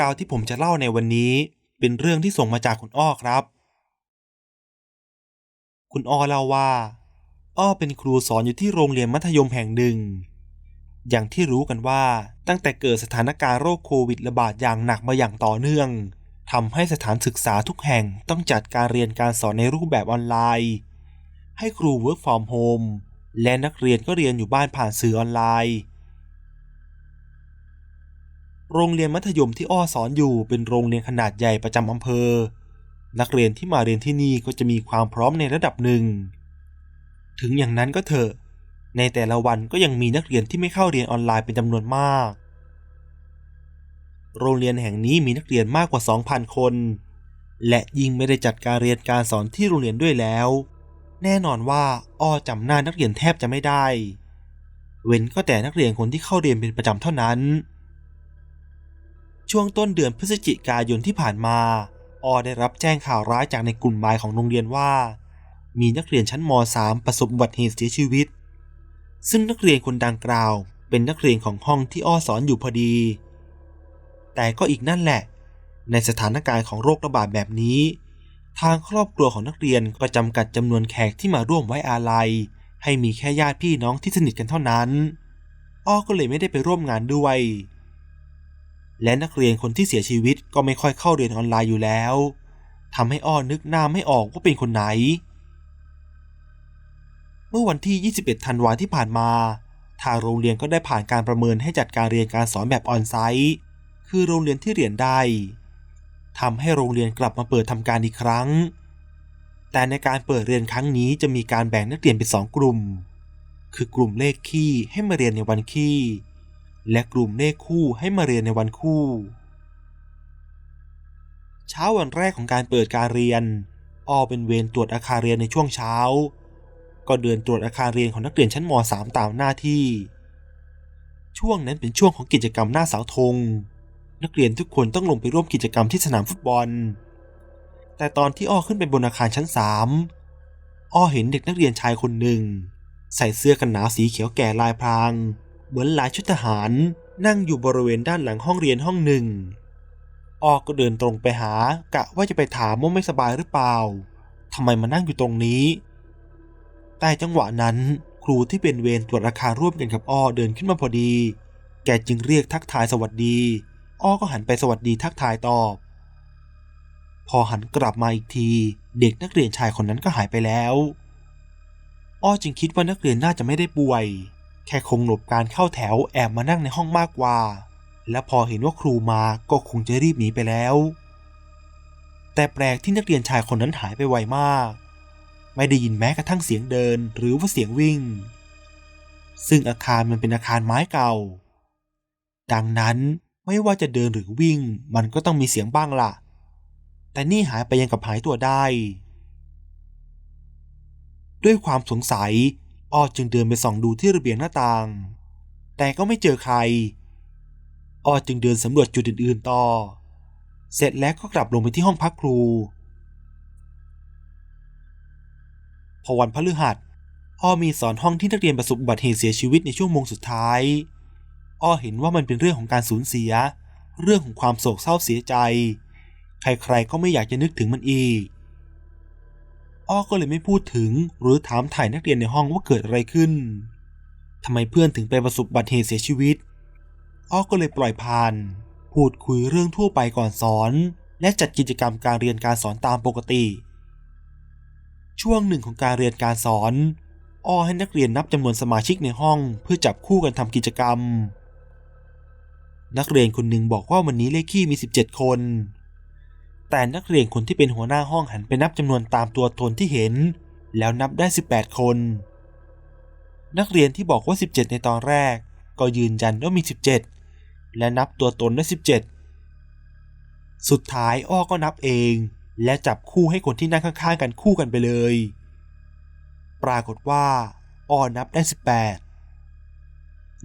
ราวที่ผมจะเล่าในวันนี้ เป็นเรื่องที่ส่งมาจากคุณอ้อครับ คุณอ้อเล่าว่า อ้อเป็นครูสอนอยู่ที่โรงเรียนมัธยมแห่งหนึ่ง อย่างที่รู้กันว่าตั้งแต่เกิดสถานการณ์โรคโควิดระบาดอย่างหนักมาอย่างต่อเนื่องทำให้สถานศึกษาทุกแห่งต้องจัดการเรียนการสอนในรูปแบบออนไลน์ ให้ครู work from home และนักเรียนก็เรียนอยู่บ้านผ่านสื่อออนไลน์ โรงเรียนมัธยมที่อ้อสอนอยู่เป็นโรงเรียนขนาดใหญ่ประจำอำเภอ นักเรียนที่มาเรียนที่นี่ก็จะมีความพร้อมในระดับหนึ่ง ถึงอย่างนั้นก็เถอะ ในแต่ละวันก็ยังมีนักเรียนที่ไม่เข้าเรียนออนไลน์เป็นจำนวนมาก โรงเรียนแห่งนี้มีนักเรียนมากกว่า 2,000 คน และยิ่งไม่ได้จัดการเรียนการสอนที่โรงเรียนด้วยแล้ว แน่นอนว่าอ้อจำหน้านักเรียนแทบจะไม่ได้ เว้นก็แต่นักเรียนคนที่เข้าเรียนเป็นประจำเท่านั้น ช่วงต้นเดือนพฤศจิกายนที่ผ่านมา ออได้รับแจ้งข่าวร้ายจากในกลุ่มไลน์ของโรงเรียนว่า มีนักเรียนชั้นม .3 ประสบอุบัติเหตุเสียชีวิต ซึ่งนักเรียนคนดังกล่าว เป็นนักเรียนของห้องที่อ้อสอนอยู่พอดี แต่ก็อีกนั่นแหละ ในสถานการณ์ของโรคระบาดแบบนี้ ทางครอบครัวของนักเรียนก็จำกัดจำนวนแขกที่มาร่วมไว้อาลัย ให้มีแค่ญาติพี่น้องที่สนิทกันเท่านั้น อ้อก็เลยไม่ได้ไปร่วมงานด้วย และนักเรียนคนที่เสียชีวิตก็ไม่ค่อยเข้าเรียนออนไลน์อยู่แล้วทำให้อ้อนึกหน้าไม่ออกว่าเป็นคนไหน เมื่อวันที่ 21 ธันวาที่ผ่านมา ทางโรงเรียนก็ได้ผ่านการประเมินให้จัดการเรียนการสอนแบบออนไซต์คือโรงเรียนที่เรียนได้ทำให้โรงเรียนกลับมาเปิดทำการอีกครั้ง แต่ในการเปิดเรียนครั้งนี้จะมีการแบ่งนักเรียนเป็นสองกลุ่ม คือกลุ่มเลขคี่ให้มาเรียนในวันคี่ และกลุ่มเลขคู่ให้มาเรียนในวันคู่ เช้าวันแรกของการเปิดการเรียนอ้อเป็นเวรตรวจอาคารเรียนในช่วงเช้า ก็เดินตรวจอาคารเรียนของนักเรียนชั้นม .3 ตามหน้าที่ ช่วงนั้นเป็นช่วงของกิจกรรมหน้าเสาธง นักเรียนทุกคนต้องลงไปร่วมกิจกรรมที่สนามฟุตบอล แต่ตอนที่อ้อขึ้นไปบนอาคารชั้นสามอ้อเห็นเด็กนักเรียนชายคนหนึ่ง ใส่เสื้อกันหนาวสีเขียวแก่ลายพราง เหมือนหลายชุดทหารนั่งอยู่บริเวณด้านหลังห้องเรียนห้องหนึ่งอ้อก็เดินตรงไปหากะว่าจะไปถามว่าไม่สบายหรือเปล่าทำไมมานั่งอยู่ตรงนี้ แต่จังหวะนั้นครูที่เป็นเวรตรวจอาคารร่วมกันกับอ้อเดินขึ้นมาพอดี แกจึงเรียกทักทายสวัสดี อ้อก็หันไปสวัสดีทักทายตอบ พอหันกลับมาอีกที เด็กนักเรียนชายคนนั้นก็หายไปแล้ว อ้อจึงคิดว่านักเรียนน่าจะไม่ได้ป่วย แค่คงหลบการเข้าแถวแอบมานั่งในห้องมากกว่า และพอเห็นว่าครูมาก็คงจะรีบหนีไปแล้ว แต่แปลกที่นักเรียนชายคนนั้นหายไปไวมาก ไม่ได้ยินแม้กระทั่งเสียงเดินหรือว่าเสียงวิ่ง ซึ่งอาคารมันเป็นอาคารไม้เก่า ดังนั้นไม่ว่าจะเดินหรือวิ่ง มันก็ต้องมีเสียงบ้างล่ะ แต่นี่หายไปยังกับหายตัวได้ ด้วยความสงสัย อ้อจึงเดินไปส่องดูที่ระเบียงหน้าต่าง แต่ก็ไม่เจอใคร อ้อจึงเดินสำรวจจุดอื่นๆต่อ เสร็จแล้วก็กลับลงไปที่ห้องพักครู พอวันพฤหัส อ้อมีสอนห้องที่นักเรียนประสบอุบัติเหตุเสียชีวิตในช่วงโมงสุดท้าย อ้อเห็นว่ามันเป็นเรื่องของการสูญเสีย เรื่องของความโศกเศร้าเสียใจ ใครๆก็ไม่อยากจะนึกถึงมันอีก อ้อก็เลยไม่พูดถึง หรือถามถ่ายนักเรียนในห้องว่าเกิดอะไรขึ้นทำไมเพื่อนถึงไปประสบบัติเหตุเสียชีวิต อ้อก็เลยปล่อยผ่าน พูดคุยเรื่องทั่วไปก่อนสอน และจัดกิจกรรมการเรียนการสอนตามปกติ ช่วงหนึ่งของการเรียนการสอน อ้อให้นักเรียนนับจำนวนสมาชิกในห้อง เพื่อจับคู่กันทำกิจกรรม นักเรียนคนหนึ่งบอกว่าวันนี้เลขขี้มี 17 คน แต่นักเรียนคนที่เป็นหัวหน้าห้องหันไปนับจำนวนตามตัวตนที่เห็น แล้วนับได้ 18 คน นักเรียนที่บอกว่า 17 ในตอนแรก ก็ยืนยันว่ามี 17 และนับตัวตนได้ 17 สุดท้ายอ้อก็นับเอง และจับคู่ให้คนที่นั่งข้างๆกันคู่กันไปเลย ปรากฏว่า อ้อนับได้ 18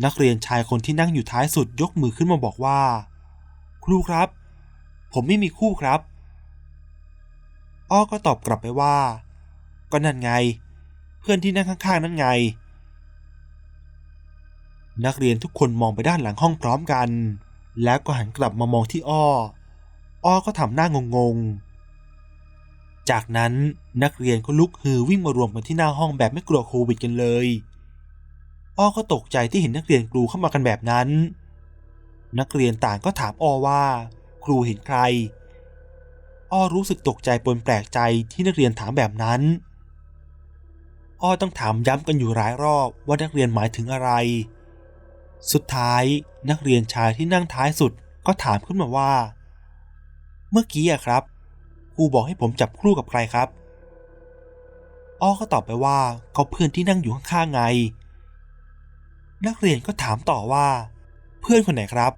นักเรียนชายคนที่นั่งอยู่ท้ายสุดยกมือขึ้นมาบอกว่า ครูครับผมไม่มีคู่ครับ อ้อก็ตอบกลับไปว่า ก็นั่นไง เพื่อนที่นั่งข้างๆ นั่นไง นักเรียนทุกคนมองไปด้านหลังห้องพร้อมกัน แล้วก็หันกลับมามองที่อ้อ อ้อก็ทำหน้างงๆ จากนั้นนักเรียนก็ลุกฮือวิ่งมารวมกันที่หน้าห้องแบบไม่กลัวโควิดกันเลย อ้อก็ตกใจที่เห็นนักเรียนกรูเข้ามากันแบบนั้น นักเรียนต่างก็ถามอ้อว่า ครูเห็นใคร อ้อรู้สึกตกใจปนแปลกใจที่นักเรียนถามแบบนั้น อ้อต้องถามย้ำกันอยู่หลายรอบว่านักเรียนหมายถึงอะไร สุดท้ายนักเรียนชายที่นั่งท้ายสุดก็ถามขึ้นมาว่า เมื่อกี้อะครับครูบอกให้ผมจับคู่กับใครครับ อ้อก็ตอบไปว่าก็เพื่อนที่นั่งอยู่ข้างๆไง นักเรียนก็ถามต่อว่า เพื่อนคนไหนครับ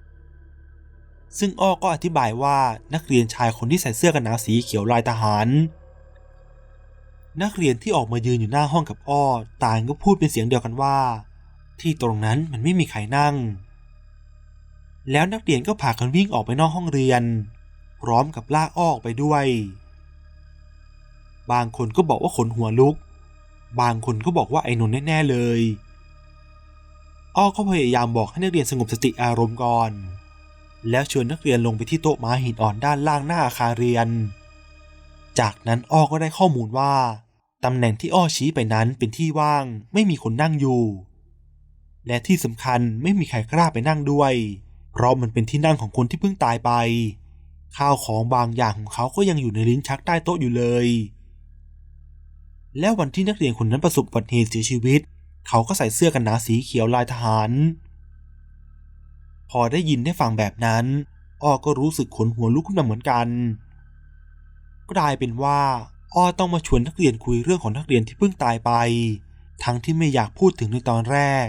ซึ่งอ้อก็อธิบายว่านักเรียนชายคนที่ใส่เสื้อกันหนาวสีเขียวลายทหาร นักเรียนที่ออกมายืนอยู่หน้าห้องกับอ้อต่างก็พูดเป็นเสียงเดียวกันว่า ที่ตรงนั้นมันไม่มีใครนั่ง แล้วนักเรียนก็พากันวิ่งออกไปนอกห้องเรียน พร้อมกับลากอ้อออกไปด้วย บางคนก็บอกว่าขนหัวลุก บางคนก็บอกว่าไอ้นนแน่ๆเลย อ้อก็พยายามบอกให้นักเรียนสงบสติอารมณ์ก่อน แล้วชวนนักเรียนลงไปที่โต๊ะม้าหินอ่อนด้านล่างหน้าอาคารเรียน จากนั้นอ้อก็ได้ข้อมูลว่า ตำแหน่งที่อ้อชี้ไปนั้นเป็นที่ว่าง ไม่มีคนนั่งอยู่ และที่สำคัญไม่มีใครกล้าไปนั่งด้วย เพราะมันเป็นที่นั่งของคนที่เพิ่งตายไป ข้าวของบางอย่างของเขาก็ยังอยู่ในลิ้นชักใต้โต๊ะอยู่เลย แล้ววันที่นักเรียนคนนั้นประสบอุบัติเหตุเสียชีวิต เขาก็ใส่เสื้อกันหนาวสีเขียวลายทหาร พอได้ยินได้ฟังแบบนั้น อ้อก็รู้สึกขนหัวลุกขึ้นมาเหมือนกัน กลายเป็นว่า อ้อต้องมาชวนนักเรียนคุยเรื่องของนักเรียนที่เพิ่งตายไป ทั้งที่ไม่อยากพูดถึงในตอนแรก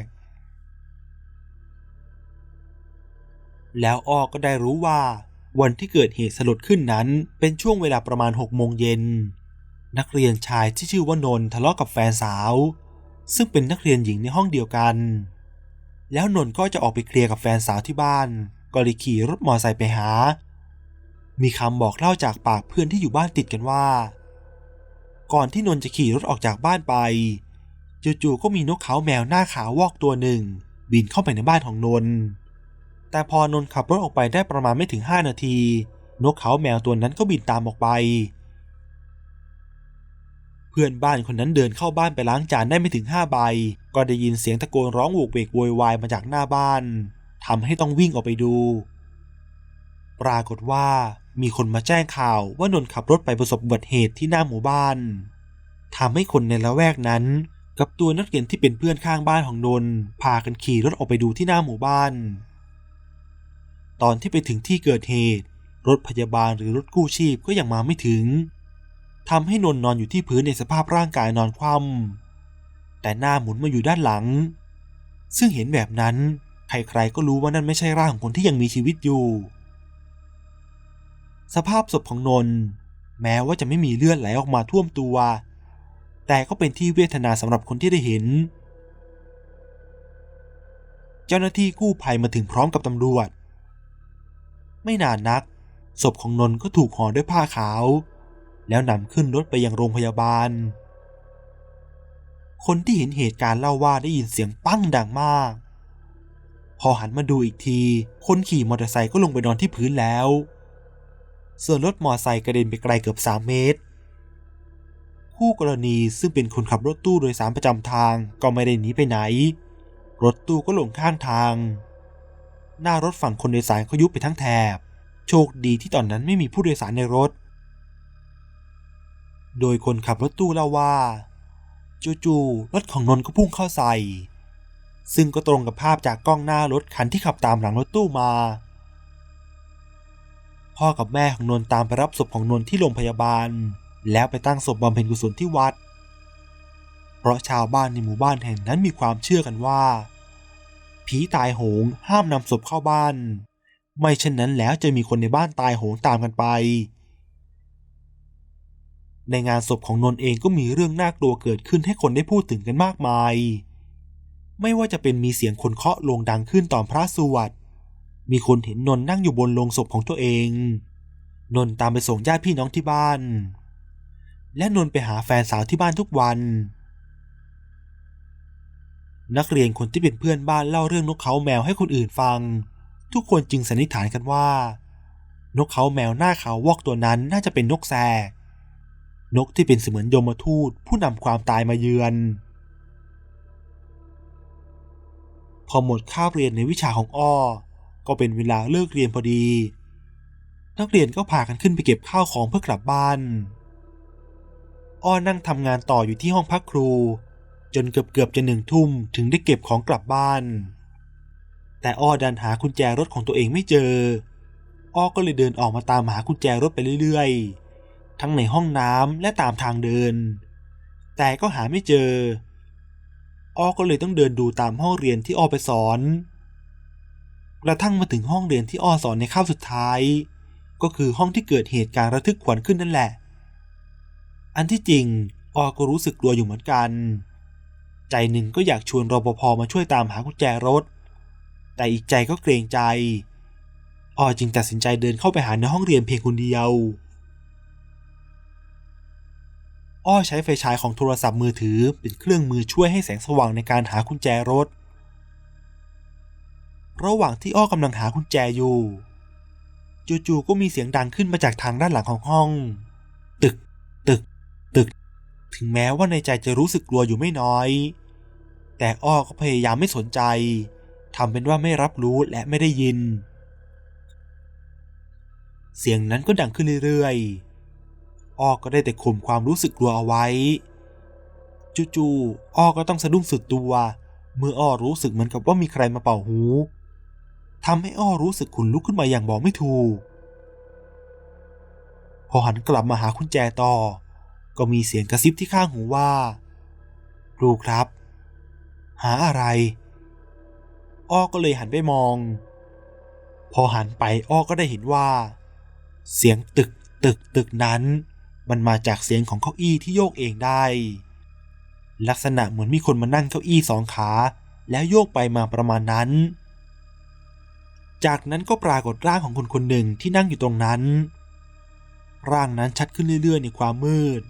แล้วอ้อก็ได้รู้ว่า วันที่เกิดเหตุสลดขึ้นนั้น เป็นช่วงเวลาประมาณหกโมงเย็น นักเรียนชายที่ชื่อว่านนทะเลาะกับแฟนสาว ซึ่งเป็นนักเรียนหญิงในห้องเดียวกัน แล้วนนท์ก็จะออกไปเคลียร์กับแฟนสาวที่บ้าน ก็เลยขี่รถมอเตอร์ไซค์ไปหา มีคำบอกเล่าจากปากเพื่อนที่อยู่บ้านติดกันว่า ก่อนที่นนท์จะขี่รถออกจากบ้านไป จู่ๆก็มีนกเขาแมวหน้าขาววอกตัวหนึ่ง บินเข้าไปในบ้านของนนท์แต่พอนนท์ขับรถออกไปได้ประมาณไม่ถึง 5 นาที นกเขาแมวตัวนั้นก็บินตามออกไป เพื่อนบ้านคนนั้นเดินเข้าบ้านไปล้างจานได้ไม่ถึงห้าใบ ก็ได้ยินเสียงตะโกนร้องโวกเวกโวยวายมาจากหน้าบ้านทำให้ต้องวิ่งออกไปดู ปรากฏว่ามีคนมาแจ้งข่าวว่านนท์ขับรถไปประสบอุบัติเหตุที่หน้าหมู่บ้านทำให้คนในละแวกนั้น กับตัวนักเรียนที่เป็นเพื่อนข้างบ้านของนนท์พากันขี่รถออกไปดูที่หน้าหมู่บ้าน ตอนที่ไปถึงที่เกิดเหตุ รถพยาบาลหรือรถกู้ชีพก็ยังมาไม่ถึงทำให้นนท์นอนอยู่ที่พื้นในสภาพร่างกายนอนคว่ำ แต่หน้าหมุนมาอยู่ด้านหลัง ซึ่งเห็นแบบนั้น ใครๆก็รู้ว่านั่นไม่ใช่ร่างของคนที่ยังมีชีวิตอยู่ สภาพศพของนนท์แม้ว่าจะไม่มีเลือดไหลออกมาท่วมตัว แต่ก็เป็นที่เวทนาสำหรับคนที่ได้เห็น เจ้าหน้าที่กู้ภัยมาถึงพร้อมกับตำรวจ ไม่นานนัก ศพของนนท์ก็ถูกห่อด้วยผ้าขาว แล้วนำขึ้นรถไปยังโรงพยาบาล คนที่เห็นเหตุการณ์เล่าว่าได้ยินเสียงปั้งดังมาก พอหันมาดูอีกที คนขี่มอเตอร์ไซค์ก็ลงไปนอนที่พื้นแล้ว ส่วนรถมอเตอร์ไซค์กระเด็นไปไกลเกือบ 3 เมตร คู่กรณีซึ่งเป็นคนขับรถตู้โดยสารประจำทางก็ไม่ได้หนีไปไหน รถตู้ก็หลงข้างทาง หน้ารถฝั่งคนโดยสารก็ยุบไปทั้งแถบ โชคดีที่ตอนนั้นไม่มีผู้โดยสารในรถ โดยคนขับรถตู้เล่าว่า จู่ๆรถของนนท์ก็พุ่งเข้าใส่ ซึ่งก็ตรงกับภาพจากกล้องหน้ารถคันที่ขับตามหลังรถตู้มา พ่อกับแม่ของนนท์ตามไปรับศพของนนท์ที่โรงพยาบาล แล้วไปตั้งศพบำเพ็ญกุศลที่วัด เพราะชาวบ้านในหมู่บ้านแห่งนั้นมีความเชื่อกันว่า ผีตายโหงห้ามนำศพเข้าบ้าน ไม่เช่นนั้นแล้วจะมีคนในบ้านตายโหงตามกันไป ในงานศพของนนท์เองก็มีเรื่องน่ากลัวเกิดขึ้นให้คนได้พูดถึงกันมากมาย ไม่ว่าจะเป็นมีเสียงคนเคาะลงดังขึ้นตอนพระสวดมีคนเห็นนนท์นั่งอยู่บนโลงศพของตัวเอง นนท์ตามไปส่งญาติพี่น้องที่บ้าน และนนท์ไปหาแฟนสาวที่บ้านทุกวัน นักเรียนคนที่เป็นเพื่อนบ้านเล่าเรื่องนกเขาแมวให้คนอื่นฟัง ทุกคนจึงสันนิษฐานกันว่า นกเขาแมวหน้าขาวอกตัวนั้นน่าจะเป็นนกแสก นกที่เป็นเสมือนยมทูตผู้นำความตายมาเยือน พอหมดคาบเรียนในวิชาของอ้อ ก็เป็นเวลาเลิกเรียนพอดี นักเรียนก็พากันขึ้นไปเก็บข้าวของเพื่อกลับบ้าน อ้อนั่งทำงานต่ออยู่ที่ห้องพักครู จนเกือบเกือบๆจะหนึ่งทุ่มถึงได้เก็บของกลับบ้าน แต่อ้อดันหากุญแจรถของตัวเองไม่เจอ อ้อก็เลยเดินออกมาตามหากุญแจรถไปเรื่อยๆ ทั้งในห้องน้ำและตามทางเดิน แต่ก็หาไม่เจอ อ้อก็เลยต้องเดินดูตามห้องเรียนที่อ้อไปสอน กระทั่งมาถึงห้องเรียนที่อ้อสอนในคาบสุดท้าย ก็คือห้องที่เกิดเหตุการณ์ระทึกขวัญขึ้นนั่นแหละ อันที่จริงอ้อก็รู้สึกกลัวอยู่เหมือนกัน ใจหนึ่งก็อยากชวนรปภมาช่วยตามหากุญแจรถ แต่อีกใจก็เกรงใจอ้อจึงตัดสินใจเดินเข้าไปหาในห้องเรียนเพียงคนเดียว อ้อใช้ไฟฉายของโทรศัพท์มือถือ เป็นเครื่องมือช่วยให้แสงสว่างในการหากุญแจรถ ระหว่างที่อ้อกำลังหากุญแจอยู่ จู่ๆก็มีเสียงดังขึ้นมาจากทางด้านหลังของห้อง ตึก ตึก ตึก ถึงแม้ว่าในใจจะรู้สึกกลัวอยู่ไม่น้อย แต่อ้อก็พยายามไม่สนใจทำเป็นว่าไม่รับรู้และไม่ได้ยิน เสียงนั้นก็ดังขึ้นเรื่อยๆ อ้อก็ได้แต่ข่มความรู้สึกกลัวเอาไว้จู่ๆอ้อก็ต้องสะดุ้งสุดตัวเมื่ออ้อรู้สึกเหมือนกับว่ามีใครมาเป่าหูทำให้อ้อรู้สึกขนลุกขึ้นมาอย่างบอกไม่ถูก พอหันกลับมาหาคุณแจต่อ ก็มีเสียงกระซิบที่ข้างหูว่าครูครับ หาอะไร อ้อก็เลยหันไปมอง พอหันไปอ้อก็ได้เห็นว่า เสียงตึกตึกตึกนั้น มันมาจากเสียงของเก้าอี้ที่โยกเองได้ ลักษณะเหมือนมีคนมานั่งเก้าอี้สองขา แล้วโยกไปมาประมาณนั้น จากนั้นก็ปรากฏร่างของคนคนหนึ่งที่นั่งอยู่ตรงนั้น ร่างนั้นชัดขึ้นเรื่อย ๆ ในความมืด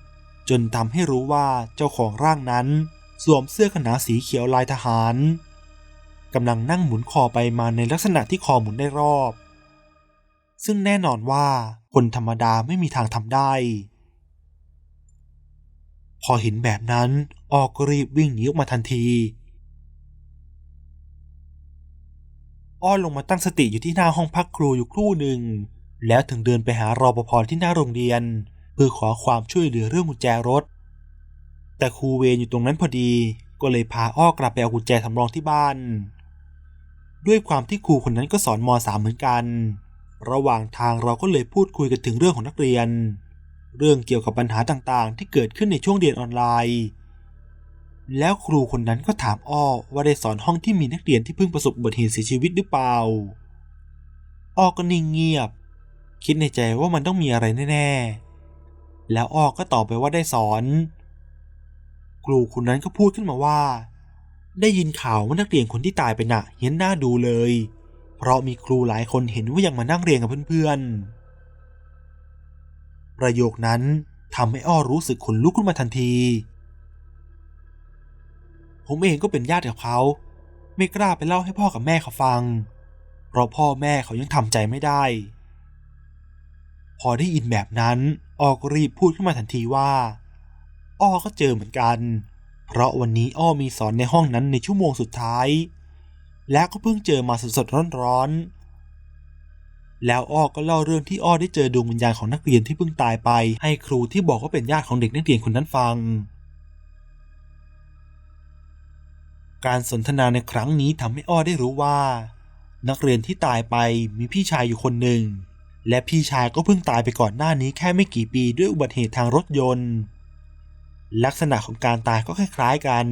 จนทำให้รู้ว่าเจ้าของร่างนั้นสวมเสื้อขนาสีเขียวลายทหารกำลังนั่งหมุนคอไปมาในลักษณะที่คอหมุนได้รอบ ซึ่งแน่นอนว่าคนธรรมดาไม่มีทางทำได้ พอเห็นแบบนั้นออก็รีบวิ่งหนีออกมาทันที อ้อลงมาตั้งสติอยู่ที่หน้าห้องพักครูอยู่ครู่หนึ่ง แล้วถึงเดินไปหารอปภที่หน้าโรงเรียน เพื่อขอความช่วยเหลือเรื่องกุญแจรถ แต่ครูเวรอยู่ตรงนั้นพอดีก็เลยพาอ้อกลับไปเอากุญแจสำรองที่บ้าน ด้วยความที่ครูคนนั้นก็สอนม .3 เหมือนกัน ระหว่างทางเราก็เลยพูดคุยกันถึงเรื่องของนักเรียน เรื่องเกี่ยวกับปัญหาต่างๆ ที่เกิดขึ้นในช่วงเรียนออนไลน์ แล้วครูคนนั้นก็ถามอ้อว่าได้สอนห้องที่มีนักเรียนที่เพิ่งประสบอุบัติเหตุเสียชีวิตหรือเปล่า อ้อก็นิ่งเงียบ คิดในใจว่ามันต้องมีอะไรแน่ๆ แล้วอ้อก็ตอบไปว่าได้สอน ครูคนนั้นก็พูดขึ้นมาว่า ได้ยินข่าวว่านักเรียนคนที่ตายไปน่ะเห็นหน้าดูเลย เพราะมีครูหลายคนเห็นว่ายังมานั่งเรียนกับเพื่อนๆ ประโยคนั้นทำให้อ้อรู้สึกขนลุกขึ้นมาทันที ผมเองก็เป็นญาติกับเขา ไม่กล้าไปเล่าให้พ่อกับแม่เขาฟัง เพราะพ่อแม่เขายังทำใจไม่ได้ พอได้ยินแบบนั้นอ้อก็รีบพูดขึ้นมาทันทีว่า อ้อก็เจอเหมือนกัน เพราะวันนี้อ้อมีสอนในห้องนั้นในชั่วโมงสุดท้าย และก็เพิ่งเจอมาสดๆร้อนๆ แล้วอ้อก็เล่าเรื่องที่อ้อได้เจอดวงวิญญาณของนักเรียนที่เพิ่งตายไป ให้ครูที่บอกว่าเป็นญาติของเด็กนักเรียนคนนั้นฟัง การสนทนาในครั้งนี้ทำให้อ้อได้รู้ว่า นักเรียนที่ตายไปมีพี่ชายอยู่คนหนึ่ง และพี่ชายก็เพิ่งตายไปก่อนหน้านี้แค่ไม่กี่ปีด้วยอุบัติเหตุทางรถยนต์ ลักษณะของการตายก็คล้ายๆกัน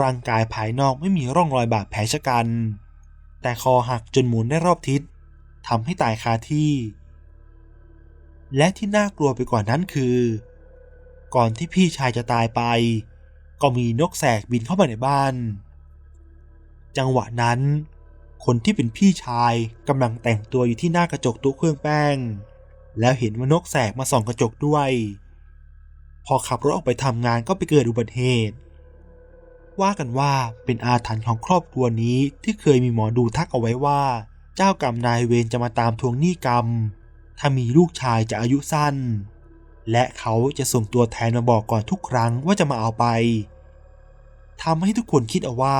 ร่างกายภายนอกไม่มีร่องรอยบาดแผลชะกัน แต่คอหักจนหมุนได้รอบทิศ ทำให้ตายคาที่ และที่น่ากลัวไปกว่านั้นคือ ก่อนที่พี่ชายจะตายไป ก็มีนกแสกบินเข้ามาในบ้าน จังหวะนั้น คนที่เป็นพี่ชายกำลังแต่งตัวอยู่ที่หน้ากระจกตู้เครื่องแป้ง แล้วเห็นว่านกแสกมาส่องกระจกด้วย พอขับรถออกไปทำงานก็ไปเกิดอุบัติเหตุว่ากันว่าเป็นอาถรรพ์ของครอบครัวนี้ที่เคยมีหมอดูทักเอาไว้ว่า เจ้ากรรมนายเวรจะมาตามทวงหนี้กรรม ถ้ามีลูกชายจะอายุสั้น และเขาจะส่งตัวแทนมาบอกก่อนทุกครั้งว่าจะมาเอาไปทำให้ทุกคนคิดเอาว่า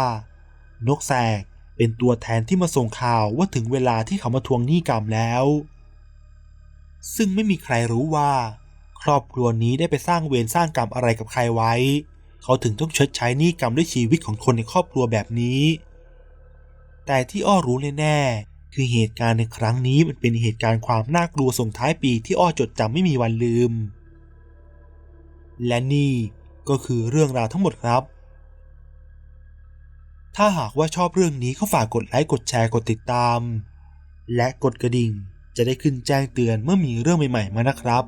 นกแสกเป็นตัวแทนที่มาส่งข่าวว่าถึงเวลาที่เขามาทวงหนี้กรรมแล้ว ซึ่งไม่มีใครรู้ว่า ครอบครัวนี้ได้ไปสร้างเวรสร้างกรรมอะไรกับใครไว้ เขาถึงต้องชดใช้หนี้กรรมด้วยชีวิตของคนในครอบครัวแบบนี้ แต่ที่อ้อรู้แน่ คือเหตุการณ์ในครั้งนี้มันเป็นเหตุการณ์ความน่ากลัวส่งท้ายปีที่อ้อจดจำไม่มีวันลืม และนี่ก็คือเรื่องราวทั้งหมดครับ ถ้าหากว่าชอบเรื่องนี้ก็ฝากกดไลค์กดแชร์กดติดตาม และกดกระดิ่งจะได้ขึ้นแจ้งเตือนเมื่อมีเรื่องใหม่ๆมานะครับ